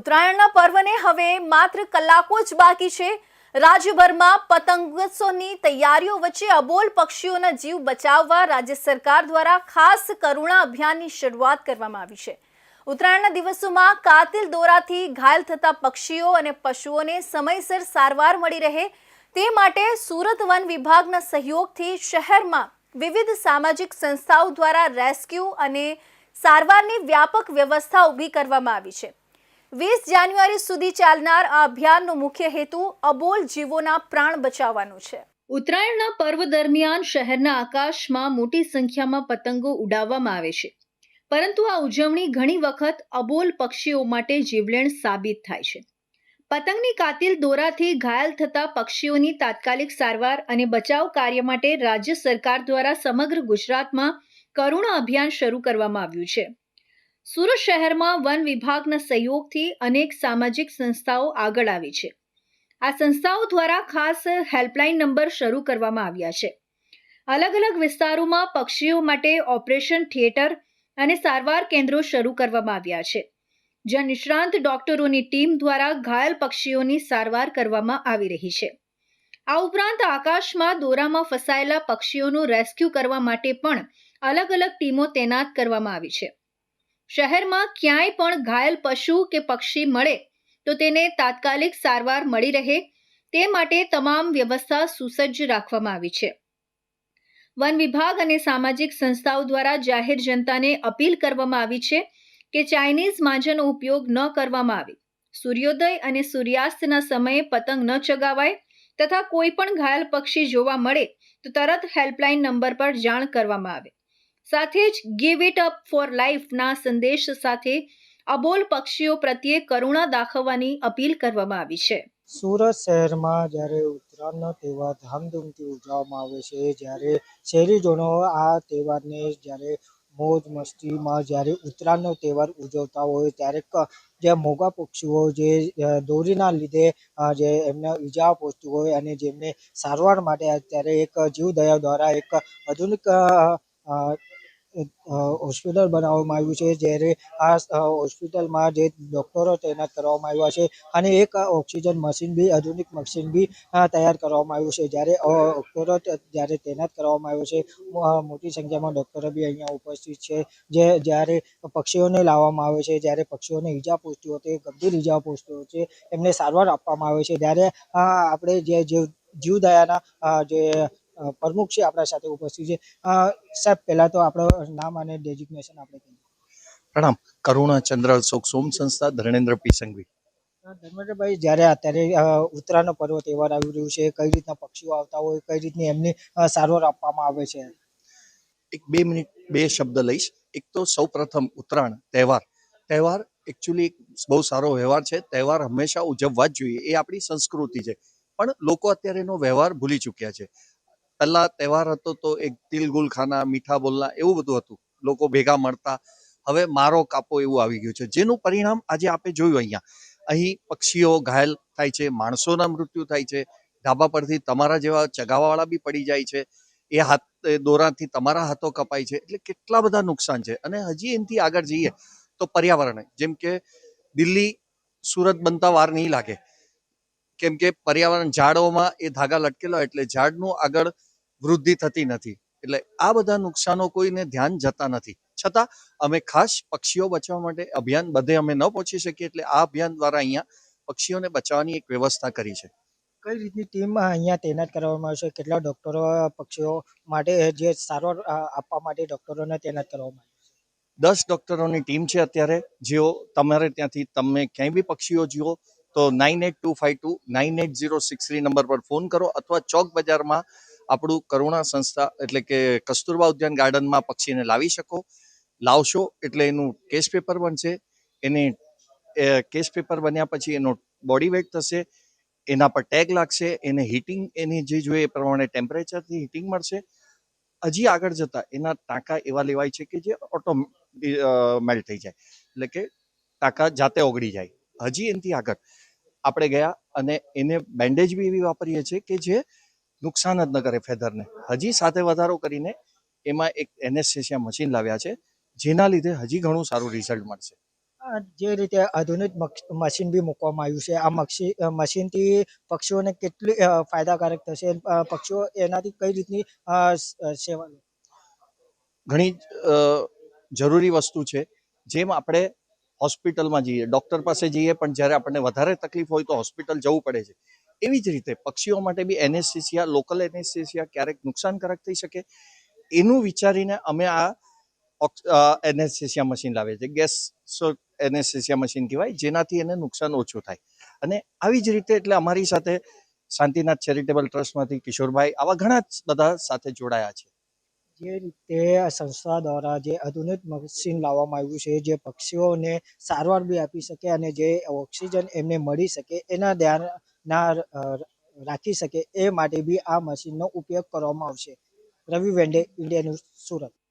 ઉત્તરાયણના પર્વને હવે માત્ર કલાકો જ બાકી છે. રાજ્યભરમાં પતંગોત્સવની તૈયારીઓ વચ્ચે અબોલ પક્ષીઓના જીવ બચાવવા રાજ્ય સરકાર દ્વારા ખાસ કરુણા અભિયાનની શરૂઆત કરવામાં આવી છે. ઉત્તરાયણના દિવસોમાં કાતિલ દોરાથી ઘાયલ થતા પક્ષીઓ અને પશુઓને સમયસર સારવાર મળી રહે તે માટે સુરત વન વિભાગના સહયોગથી શહેરમાં વિવિધ સામાજિક સંસ્થાઓ દ્વારા રેસ્ક્યુ અને સારવારની વ્યાપક વ્યવસ્થા ઊભી કરવામાં આવી છે. વીસ જાન્યુઆરી સુધી ચાલનાર આ અભિયાનનો મુખ્ય હેતુ અબોલ જીવોના પ્રાણ બચાવવાનો છે. ઉત્તરાયણના પર્વ દરમિયાન શહેરના આકાશમાં મોટી સંખ્યામાં પતંગો ઉડાવવામાં આવે છે. પરંતુ આ ઉજવણી ઘણી વખત અબોલ પક્ષીઓ માટે જીવલેણ સાબિત થાય છે. પતંગની કાતિલ દોરાથી ઘાયલ થતા પક્ષીઓની તાત્કાલિક સારવાર અને બચાવ કાર્ય માટે રાજ્ય સરકાર દ્વારા સમગ્ર ગુજરાતમાં કરુણા અભિયાન શરૂ કરવામાં આવ્યું છે. સુરત શહેરમાં વન વિભાગના સહયોગથી અનેક સામાજિક સંસ્થાઓ આગળ આવી છે. આ સંસ્થાઓ દ્વારા ખાસ હેલ્પલાઇન નંબર શરૂ કરવામાં આવ્યા છે. અલગ અલગ વિસ્તારોમાં પક્ષીઓ માટે ઓપરેશન થિયેટર અને સારવાર કેન્દ્રો શરૂ કરવામાં આવ્યા છે. જ્યાં નિષ્ણાંત ડોક્ટરોની ટીમ દ્વારા ઘાયલ પક્ષીઓની સારવાર કરવામાં આવી રહી છે. આ ઉપરાંત આકાશમાં દોરામાં ફસાયેલા પક્ષીઓનું રેસ્ક્યુ કરવા માટે પણ અલગ અલગ ટીમો તૈનાત કરવામાં આવી છે. શહેરમાં ક્યાંય પણ ઘાયલ પશુ કે પક્ષી મળે, તો તેને તાત્કાલિક સારવાર મળી રહે. તે માટે તમામ વ્યવસ્થા સુસજ્જ રાખવામાં આવી છે. વન વિભાગ અને સામાજિક સંસ્થાઓ દ્વારા જાહેર જનતાને અપીલ કરવામાં આવી છે કે ચાઇનીઝ માંજાનો ઉપયોગ ન કરવામાં આવે. સૂર્યોદય અને સૂર્યાસ્તના સમયે પતંગ ન ચગાવાય તથા કોઈ પણ ઘાયલ પક્ષી જોવા મળે, તો તરત હેલ્પલાઇન નંબર પર જાણ કરવામાં આવે. સાથે જ ગીવ ઇટ અપ ફોર લાઈફના સંદેશ સાથે અબોલ પક્ષીઓ પ્રત્યે કરુણા દાખવવાની અપીલ કરવામાં આવી છે. સુરત શહેરમાં જ્યારે ઉત્તરાયણનો તહેવાર ધામધૂમથી ઉજવવામાં આવે છે, જ્યારે શહેરીજનો આ તહેવારને જ્યારે મોજ મસ્તીમાં જ્યારે ઉત્તરાયણનો તહેવાર ઉજવતા હોય, ત્યારે જે મોગા પક્ષીઓ જે દોરીના લીધે જે એમને ઈજા પહોંચતી હોય અને જેમને સારવાર માટે અત્યારે એક જીવદયા દ્વારા એક આધુનિક હોસ્પિટલ બનાવવામાં આવ્યું છે, જ્યારે આ હોસ્પિટલમાં જે ડૉક્ટરો તૈનાત કરવામાં આવ્યા છે અને એક ઓક્સિજન મશીન બી, આધુનિક મશીન બી તૈયાર કરવામાં આવ્યું છે. જ્યારે ડૉક્ટરો જ્યારે તૈનાત કરવામાં આવ્યો છે મોટી સંખ્યામાં ડૉક્ટરો બી અહીંયા ઉપસ્થિત છે. જે, જ્યારે પક્ષીઓને લાવવામાં આવે છે, જ્યારે પક્ષીઓને ઈજા પહોંચતી છે ગંભીર ઈજાઓ પહોંચતી હોય છે, એમને સારવાર આપવામાં આવે છે. ત્યારે આપણે જે જીવ, જીવદયાના જે પ્રમુખ છે આપણા સાથે ઉપસ્થિત છે. સાહેબ પહેલાં તો આપણું નામ અને ડેઝિગ્નેશન આપણે કહીએ પ્રણામ. કરુણા ચંદ્ર અશોક સોમ સંસ્થા ધર્ણેન્દ્ર પી સંઘવી. ધર્મેન્દ્રભાઈ જ્યારે અત્યારે ઉત્તરાયણનો પર્વ તહેવાર આવી રહ્યું છે કઈ રીતના પક્ષીઓ આવતા હોય કઈ રીતની એમની સારવાર આપવામાં આવે છે? એક બે મિનિટ બે શબ્દ લઈશ. એક તો સૌ પ્રથમ ઉત્તરાયણ તહેવાર. તહેવાર એકચ્યુઅલી એક બહુ સારો વ્યવહાર છે. તહેવાર હંમેશા ઉજવવા જ જોઈએ. એ આપણી સંસ્કૃતિ છે. પણ લોકો અત્યારે એનો વ્યવહાર ભૂલી ચૂક્યા છે. પહેલા તહેવાર હતો તો એક તિલ ગુલ ખાના મીઠા બોલના એવું બધું હતું. લોકો ભેગા મળતા. હવે મારો કાપો એવું આવી ગયું છે. જેનું પરિણામ આજે આપણે જોયું અહીંયા. અહીં પક્ષીઓ ઘાયલ થાય છે, માણસોના મૃત્યુ થાય છે. ધાબા પરથી તમારા જેવા ચગાવાવાળા બી પડી જાય છે. એ હાથ દોરાથી તમારા હાથો કપાય છે. એટલે કેટલા બધા નુકસાન છે. અને હજી એનાથી આગળ જઈએ તો પર્યાવરણ. જેમ કે દિલ્હી સુરત બનતા વાર નહીં લાગે. કેમ કે પર્યાવરણ ઝાડોમાં એ ધાગા લટકેલા એટલે ઝાડનું આગળ વૃદ્ધિ થતી નથી. એટલે આ બધા નુકસાનો કોઈને ધ્યાન જતા નથી. છતાં અમે ખાસ પક્ષીઓ બચાવવા માટે અભિયાન બધે અમે ન પહોંચી શકીએ એટલે આ અભિયાન દ્વારા અહીંયા પક્ષીઓને બચાવવાની એક વ્યવસ્થા કરી છે. કઈ રીતની ટીમ અહીંયા તૈનાત કરવામાં આવશે? કેટલા ડૉક્ટરો પક્ષીઓ માટે જે સારવાર આપવા માટે ડૉક્ટરોને તૈનાત કરવામાં દસ ડોક્ટરોની ટીમ છે અત્યારે. જેઓ તમારે ત્યાંથી તમે ક્યાંય બી પક્ષીઓ જુઓ તો nine eight two five two nine eight zero six three number પર ફોન કરો અથવા ચોક બજારમાં આપણું કરુણા સંસ્થા એટલે કે કસ્તુરબા ઉદ્યાન ગાર્ડનમાં પક્ષીને લાવી શકો. લાવશો એટલે એનું કેસ પેપર બનશે. એને કેસ પેપર બન્યા પછી એનો બોડી વેટ થશે. એના પર ટેગ લાગશે. એને હીટિંગ, એની જે જોઈએ એ પ્રમાણે ટેમ્પરેચરથી હીટિંગ મળશે. હજી આગળ જતા એના ટાંકા એવા લેવાય છે કે જે ઓટો મેલ્ટ થઈ જાય. એટલે કે ટાંકા જાતે ઓગળી જાય. હજી એનાથી આગળ. આપણે ગયા અને એને બેન્ડેજ બી એવી વાપરીએ છીએ કે જે નુકસાન જ ન કરે ફેધરને. હજી સાથે વધારો કરીને એમાં એક એનેસ્થેસિયા મશીન લાવ્યા છે જેના લીધે હજી ઘણું સારું રિઝલ્ટ મળશે. જે રીતે આધુનિક મશીન બી મૂકવામાં આવ્યું છે આ મશીનથી પક્ષીઓને કેટલી ફાયદાકારક થશે પક્ષીઓ એનાથી કઈ રીતની સેવા ઘણી જરૂરી વસ્તુ છે. જેમ આપણે હોસ્પિટલમાં જઈએ ડૉક્ટર પાસે જઈએ પણ જ્યારે આપણને વધારે તકલીફ હોય તો હોસ્પિટલ જવું પડે છે. એવી જ રીતે પક્ષીઓ માટે બી એનેસ્થેસિયા લોકલ એનેસ્થેસિયા ક્યારેક નુકસાનકારક થઈ શકે એનું વિચારીને અમે આ એનેસ્થેસિયા મશીન લાવીએ છીએ. ગેસ એનેસ્થેસિયા મશીન કહેવાય, જેનાથી એને નુકસાન ઓછું થાય. અને આવી જ રીતે એટલે અમારી સાથે શાંતિનાથ ચેરિટેબલ ટ્રસ્ટમાંથી કિશોરભાઈ આવા ઘણા જ બધા સાથે જોડાયા છે. જે રીતે આ સંસ્થા દ્વારા જે આધુનિક મશીન લાવવામાં આવ્યું છે, જે પક્ષીઓને સારવાર બી આપી શકે અને જે ઓક્સિજન એમને મળી શકે, એના ધ્યાન ના રાખી શકે એ માટે બી આ મશીનનો ઉપયોગ કરવામાં આવશે. Ravi Vende India news, Surat.